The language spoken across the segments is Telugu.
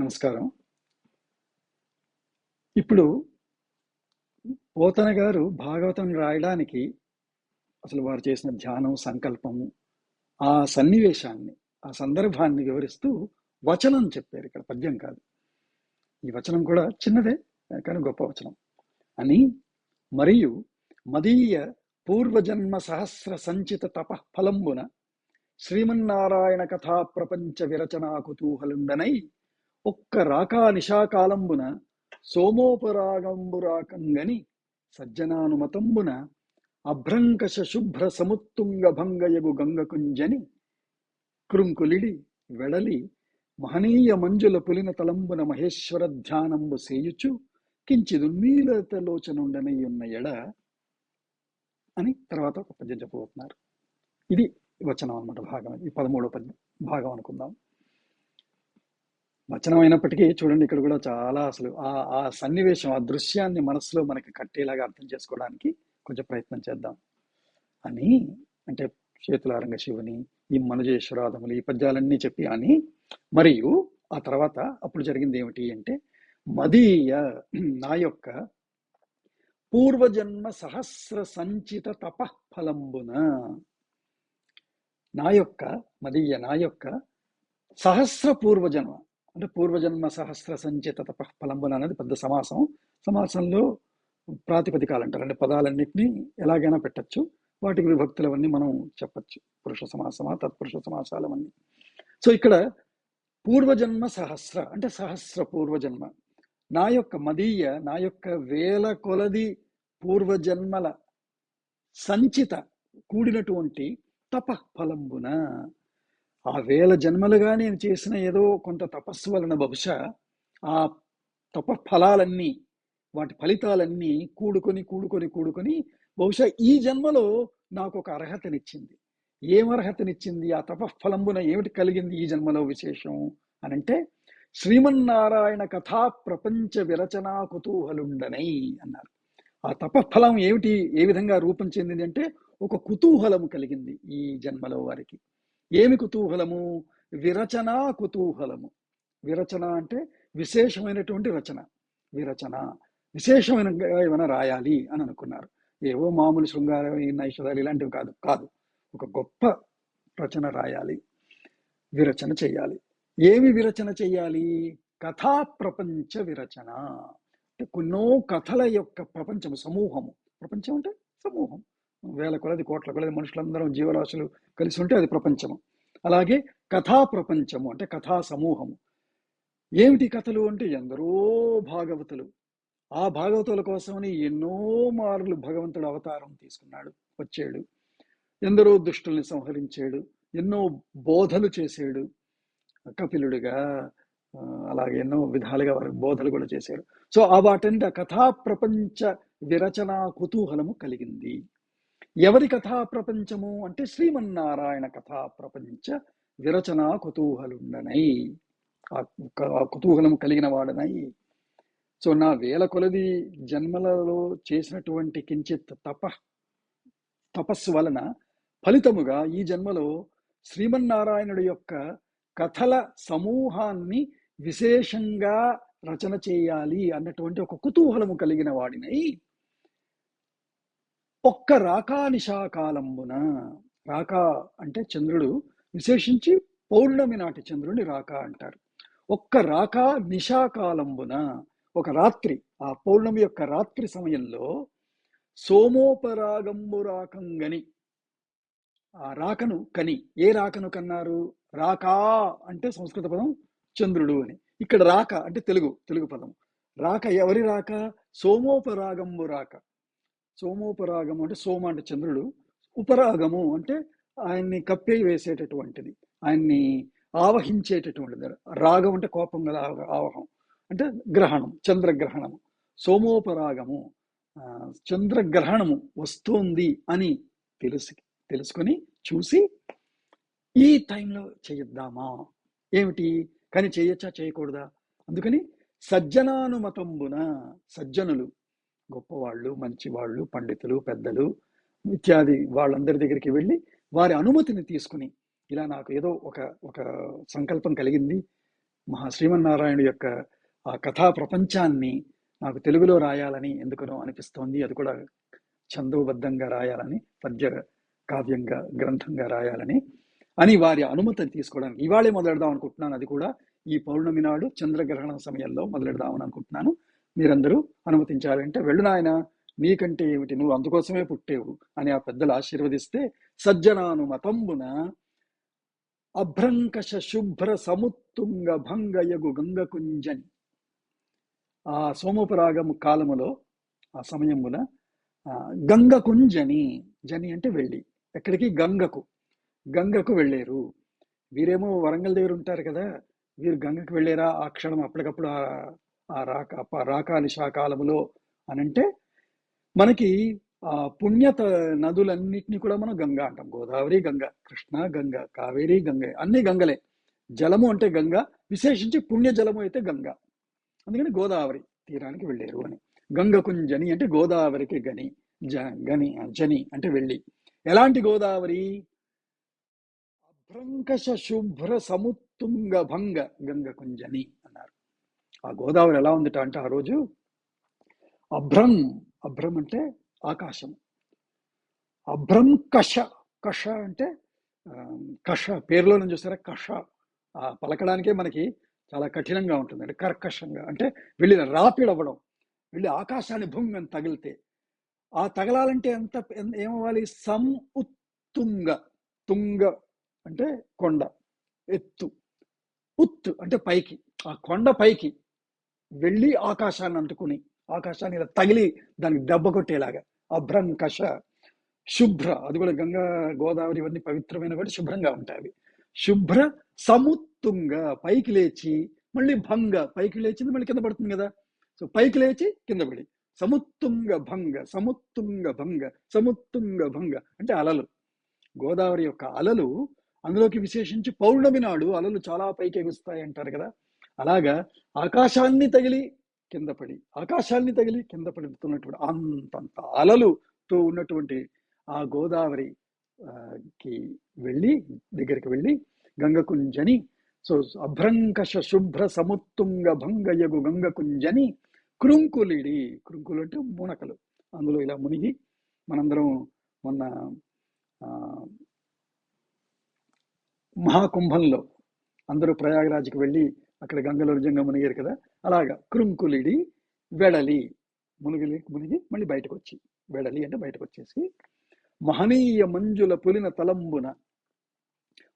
నమస్కారం. ఇప్పుడు పోతన గారు భాగవతం రాయడానికి అసలు వారు చేసిన ధ్యానం సంకల్పము ఆ సన్నివేశాన్ని ఆ సందర్భాన్ని వివరిస్తూ వచనం చెప్పారు. ఇక్కడ పద్యం కాదు. ఈ వచనం కూడా చిన్నదే కానీ గొప్ప వచనం. అని మరియు మదీయ పూర్వజన్మ సహస్ర సంచిత తపఫలంబున శ్రీమన్నారాయణ కథా ప్రపంచ విరచనా కుతూహలుండనై ఒక్క రాకా నిశాకాలంబున సోమోపరాగంబురాకంగని సజ్జనానుమతంబున అభ్రంకశ శుభ్ర సముత్తుంగ భంగయగు గంగకుంజని కృంకులిడి వెడలి మహనీయ మంజుల పులిన తలంబున మహేశ్వర ధ్యానంబు సేయుచు కించిదున్మీలత ఉన్న ఎడ అని తర్వాత ఒక పద్యం చెప్పబోతున్నారు. ఇది వచనం అనమాట భాగం. ఈ పదమూడో పద్యం. భాగం అనుకుందాం. వచనం అయినప్పటికీ చూడండి ఇక్కడ కూడా చాలా అసలు ఆ ఆ సన్నివేశం ఆ దృశ్యాన్ని మనసులో మనకి కట్టేలాగా అర్థం చేసుకోవడానికి కొంచెం ప్రయత్నం చేద్దాం. అని అంటే చేతులారంగ శివుని ఈ మనుజేశ్వరాధములు ఈ పద్యాలన్నీ చెప్పి అని మరియు ఆ తర్వాత అప్పుడు జరిగింది ఏమిటి అంటే మదీయ నా యొక్క పూర్వజన్మ సహస్ర సంచిత తపఫలంబున నా యొక్క మదీయ నా యొక్క సహస్ర పూర్వజన్మ అంటే పూర్వజన్మ సహస్ర సంచిత తపఫలంబున అనేది పెద్ద సమాసం. సమాసంలో ప్రాతిపదికాలు అంటారు. అంటే పదాలన్నింటినీ ఎలాగైనా పెట్టచ్చు. వాటికి విభక్తులవన్నీ మనం చెప్పచ్చు. పురుష సమాసమా తత్పురుష సమాసాలవన్నీ. సో ఇక్కడ పూర్వజన్మ సహస్ర అంటే సహస్ర పూర్వజన్మ. నా యొక్క మదీయ నా యొక్క వేల కొలది పూర్వజన్మల సంచిత కూడినటువంటి తప ఫలంబున ఆ వేల జన్మలుగా నేను చేసిన ఏదో కొంత తపస్సు వలన బహుశా ఆ తప ఫలాలన్నీ వాటి ఫలితాలన్నీ కూడుకొని కూడుకొని కూడుకొని బహుశా ఈ జన్మలో నాకు ఒక అర్హతనిచ్చింది. ఏం అర్హతనిచ్చింది? ఆ తపఫలంబున ఏమిటి కలిగింది ఈ జన్మలో విశేషం అనంటే శ్రీమన్నారాయణ కథా ప్రపంచ విరచనా కుతూహలుండనై అన్నారు. ఆ తపఫలం ఏమిటి? ఏ విధంగా రూపం చెందింది అంటే ఒక కుతూహలం కలిగింది ఈ జన్మలో వారికి. ఏమి కుతూహలము? విరచనా కుతూహలము. విరచన అంటే విశేషమైనటువంటి రచన. విరచన. విశేషమైన ఏమైనా రాయాలి అని అనుకున్నారు. ఏవో మామూలు శృంగారం ఐశ్వర్యాలు ఇలాంటివి కాదు. కాదు. ఒక గొప్ప రచన రాయాలి. విరచన చేయాలి. ఏమి విరచన చేయాలి? కథా ప్రపంచ విరచన. అంటే కొన్నో కథల యొక్క ప్రపంచము సమూహము. ప్రపంచం అంటే సమూహం. వేల కొలది కోట్ల కొలది మనుషులందరం జీవరాశులు కలిసి ఉంటే అది ప్రపంచము. అలాగే కథా ప్రపంచము అంటే కథా సమూహము. ఏమిటి కథలు అంటే ఎందరో భాగవతులు. ఆ భాగవతుల కోసమని ఎన్నో మార్లు భగవంతుడు అవతారం తీసుకున్నాడు వచ్చాడు. ఎందరో దుష్టుల్ని సంహరించాడు ఎన్నో బోధలు చేశాడు. కపిలుడిగా అలాగే ఎన్నో విధాలుగా వారి బోధలు కూడా చేశాడు సో ఆ వాటంటే కథా ప్రపంచ విరచనా కుతూహలము కలిగింది. ఎవరి కథా ప్రపంచము? అంటే శ్రీమన్నారాయణ కథా ప్రపంచ విరచన కుతూహలుండనై. ఆ కుతూహలము కుతూహలం కలిగిన వాడనై. సో నా వేల కొలది జన్మలలో చేసినటువంటి కించిత్ తప తపస్సు వలన ఫలితముగా ఈ జన్మలో శ్రీమన్నారాయణుడి యొక్క కథల సమూహాన్ని విశేషంగా రచన చేయాలి అన్నటువంటి ఒక కుతూహలము కలిగిన వాడినై. ఒక్క రాకా నిశాకాలంబున రాకా అంటే చంద్రుడు విశేషించి పౌర్ణమి నాటి చంద్రుడిని రాకా అంటారు. ఒక్క రాకా నిశాకాలంబున ఒక రాత్రి ఆ పౌర్ణమి యొక్క రాత్రి సమయంలో సోమోపరాగంబు రాకంగని ఆ రాకను కని ఏ రాకను కన్నారు? రాకా అంటే సంస్కృత పదం చంద్రుడు అని. ఇక్కడ రాక అంటే తెలుగు తెలుగు పదం. రాక ఎవరి రాక? సోమోపరాగంబు రాక. సోమోపరాగము అంటే సోమ అంటే చంద్రుడు. ఉపరాగము అంటే ఆయన్ని కప్పే వేసేటటువంటిది. ఆయన్ని ఆవహించేటటువంటిది. రాగం అంటే కోపం గల ఆవహం అంటే గ్రహణం చంద్రగ్రహణము. సోమోపరాగము చంద్రగ్రహణము వస్తోంది అని తెలుసు తెలుసుకొని చూసి ఈ టైంలో చేయొద్దామా? ఏమిటి? కానీ చేయొచ్చా? చేయకూడదా? అందుకని సజ్జనానుమతంబున సజ్జనులు గొప్పవాళ్ళు మంచివాళ్ళు పండితులు పెద్దలు ఇత్యాది వాళ్ళందరి దగ్గరికి వెళ్ళి వారి అనుమతిని తీసుకుని ఇలా నాకు ఏదో ఒక ఒక సంకల్పం కలిగింది. మహా శ్రీమన్నారాయణ యొక్క ఆ కథా ప్రపంచాన్ని నాకు తెలుగులో రాయాలని ఎందుకనో అనిపిస్తోంది. అది కూడా ఛందోబద్ధంగా రాయాలని పద్య కావ్యంగా గ్రంథంగా రాయాలని అని వారి అనుమతిని తీసుకోవడానికి ఇవాళే మొదలెడదాం అనుకుంటున్నాను. అది కూడా ఈ పౌర్ణమి నాడు చంద్రగ్రహణం సమయంలో మొదలెడదామని అనుకుంటున్నాను. మీరందరూ అనుమతించాలంటే వెళ్ళు నాయన నీకంటే ఏమిటి? నువ్వు అందుకోసమే పుట్టేవు అని ఆ పెద్దలు ఆశీర్వదిస్తే సజ్జనానుమతంబున అభ్రంకష శుభ్ర సముత్తుంగ భంగయగు గంగకుంజని ఆ సోమపరాగము కాలములో ఆ సమయమున గంగ గంగకుంజని జని అంటే వెళ్ళి ఎక్కడికి? గంగకు. గంగకు వెళ్ళారు. వీరేమో వరంగల్ దగ్గర ఉంటారు కదా వీరు గంగకు వెళ్ళారా? ఆ క్షణం అప్పటికప్పుడు ఆ రాక రాకాని శాకాలములో అని అంటే మనకి ఆ పుణ్యత నదులన్నిటినీ కూడా మనం గంగా అంటాం. గోదావరి గంగ కృష్ణ గంగ కావేరి గంగ అన్ని గంగలే. జలము అంటే గంగ విశేషించి పుణ్య జలము అయితే గంగ. అందుకని గోదావరి తీరానికి వెళ్ళారు అని. గంగకుంజని అంటే గోదావరికి గని జ గని జని అంటే వెళ్ళి. ఎలాంటి గోదావరి? అభ్రంకష శుభ్ర సముత్తుంగ భంగ గంగకుంజని ఆ గోదావరి ఎలా ఉందిట అంటే ఆ రోజు అభ్రం అభ్రం అంటే ఆకాశం. అభ్రం కష కష అంటే కష పేరులో నుంచి చూస్తారా? కష. ఆ పలకడానికే మనకి చాలా కఠినంగా ఉంటుంది. అంటే కర్కశంగా అంటే వెళ్ళి రాపిడవ్వడం వెళ్ళి ఆకాశాన్ని భూమి తగిలితే. ఆ తగలాలంటే ఎంత ఏమవ్వాలి? సం ఉత్తుంగ తుంగ అంటే కొండ ఎత్తు. ఉత్తు అంటే పైకి ఆ కొండ పైకి. వెళ్ళి ఆకాశాన్ని అంటుకుని ఆకాశాన్ని ఇలా తగిలి దానికి దెబ్బ కొట్టేలాగా. అభ్రం కష శుభ్ర అది కూడా గంగా గోదావరి ఇవన్నీ పవిత్రమైన కూడా శుభ్రంగా ఉంటాయి అవి. శుభ్ర సముత్తుంగ పైకి లేచి మళ్ళీ భంగ పైకి లేచింది మళ్ళీ కింద పడుతుంది కదా. సో పైకి లేచి కింద పడి సముత్తుంగ భంగ సముత్తుంగ భంగ సముత్తుంగ భంగ అంటే అలలు. గోదావరి యొక్క అలలు అందులోకి విశేషించి పౌర్ణమి నాడు అలలు చాలా పైకి ఎగుస్తాయి అంటారు కదా. అలాగా ఆకాశాన్ని తగిలి కింద పడి ఆకాశాన్ని తగిలి కింద పడుతున్నటువంటి అంతంత అలలుతో ఉన్నటువంటి ఆ గోదావరి కి వెళ్ళి దగ్గరికి వెళ్ళి గంగకుంజని సో అభ్రంకష శుభ్ర సముత్తుంగ భంగయగు గంగకుంజని కృంకులిడి కృంకులు అంటే మునకలు. అందులో ఇలా మునిగి మనందరం మొన్న మహాకుంభంలో అందరూ ప్రయాగరాజ్కి వెళ్ళి అక్కడ గంగలో నిజంగా మునిగారు కదా? అలాగా. కృంకులిడి వెడలి. మునిగి మునిగి మళ్ళీ బయటకు వచ్చి వెడలి అంటే బయటకు వచ్చేసి మహనీయ మంజుల పులిన తలంబున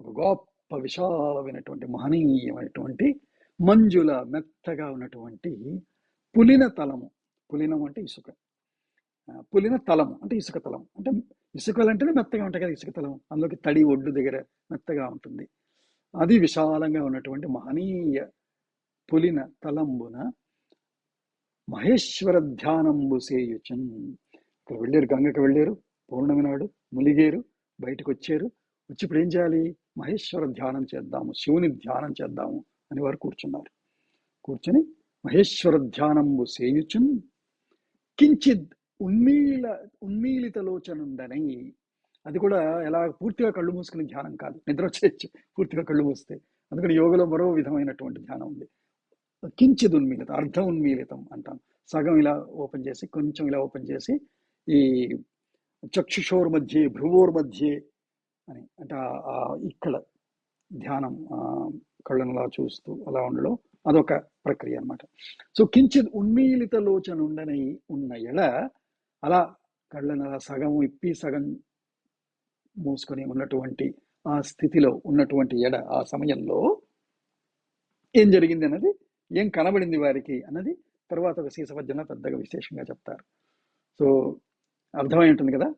ఒక గొప్ప విశాలమైనటువంటి మహనీయమైనటువంటి మంజుల మెత్తగా ఉన్నటువంటి పులిన తలము. పులినం అంటే ఇసుక. పులిన తలము అంటే ఇసుక తలం అంటే ఇసుకలు అంటేనే మెత్తగా ఉంటాయి కదా ఇసుక తలం అందులోకి తడి ఒడ్డు దగ్గర మెత్తగా ఉంటుంది. అది విశాలంగా ఉన్నటువంటి మహనీయ పులిన తలంబున మహేశ్వర ధ్యానంబు సేయుచన్. ఇక్కడ వెళ్ళారు గంగకి వెళ్ళారు పౌర్ణమి నాడు ములిగేరు బయటకు వచ్చారు వచ్చి ఇప్పుడు ఏం చేయాలి? మహేశ్వర ధ్యానం చేద్దాము శివుని ధ్యానం చేద్దాము అని వారు కూర్చున్నారు. కూర్చుని మహేశ్వర ధ్యానంబు సేయుచున్ కించిద్ ఉన్మీల ఉన్మీలితలోచనుండనై అది కూడా ఎలా పూర్తిగా కళ్ళు మూసుకునే ధ్యానం కాదు. నిద్ర వచ్చేయచ్చు పూర్తిగా కళ్ళు మూస్తే. అందుకని యోగలో మరో విధమైనటువంటి ధ్యానం ఉంది. కించిద్ ఉన్మీలిత అర్ధ ఉన్మీలితం అంటాం. సగం ఇలా ఓపెన్ చేసి కొంచెం ఇలా ఓపెన్ చేసి ఈ చక్షుషోర్ మధ్య భ్రువోర్ మధ్య అని అంటే ఇక్కడ ధ్యానం కళ్ళను అలా చూస్తూ అలా ఉండడం అదొక ప్రక్రియ అన్నమాట. సో కించిత్ ఉన్మీలిత లోచన ఉండని ఉన్న ఎడ అలా కళ్ళను అలా సగం ఇప్పి సగం మూసుకొని ఉన్నటువంటి ఆ స్థితిలో ఉన్నటువంటి ఎడ ఆ సమయంలో ఏం జరిగింది అన్నది ఏం కనబడింది వారికి అన్నది తర్వాత ఒక శీసవజ్జన పెద్దగా విశేషంగా చెప్తారు. సో అర్థమై ఉంటుంది కదా?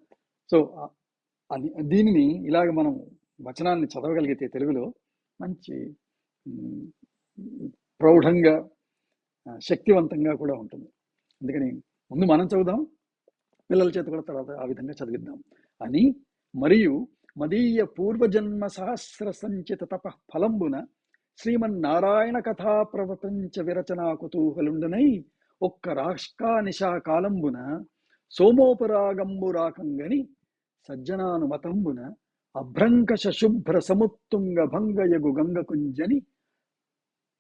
సో అది దీనిని ఇలాగ మనం వచనాన్ని చదవగలిగితే తెలుగులో మంచి ప్రౌఢంగా శక్తివంతంగా కూడా ఉంటుంది. అందుకని ముందు మనం చదువుదాం పిల్లల చేత కూడా తర్వాత ఆ విధంగా చదివిద్దాం. అని మరియు మదీయ పూర్వజన్మ సహస్ర సంచిత తప ఫలంబున శ్రీమన్నారాయణ కథా ప్రపంచ విరచనా కుతూహలుండనై ఒక్క రాష్కా నిశా కాలంబున సోమోపరాగంబు రాకంగని సజ్జనానుమతంబున అభ్రంకష శుభ్ర సముత్తుంగ భంగయగు గంగకుంజని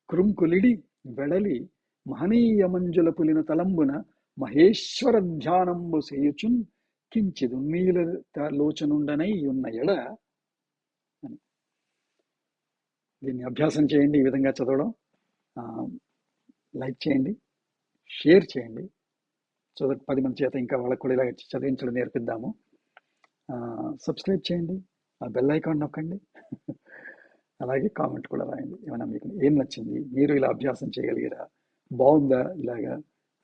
కృంకులిడి వెడలి మహనీయ మంజుల పులిన తలంబున మహేశ్వర ధ్యానంబు సేయుచున్ కించిదు నీల లోచనుండనై ఉన్న ఎడ అని. దీన్ని అభ్యాసం చేయండి ఈ విధంగా చదవడం. లైక్ చేయండి షేర్ చేయండి సో దట్ పది మంది చేత ఇంకా వాళ్ళకు కూడా ఇలా చదివించడం నేర్పిద్దాము. సబ్స్క్రైబ్ చేయండి ఆ బెల్ ఐకాన్ నొక్కండి. అలాగే కామెంట్ కూడా రాయండి. ఏమైనా మీకు ఏం నచ్చింది? మీరు ఇలా అభ్యాసం చేయగలిగారా? బాగుందా ఇలాగా?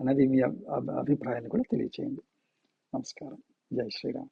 అన్నది మీ అభిప్రాయాన్ని కూడా తెలియచేయండి. నమస్కారం. జై శ్రీరామ్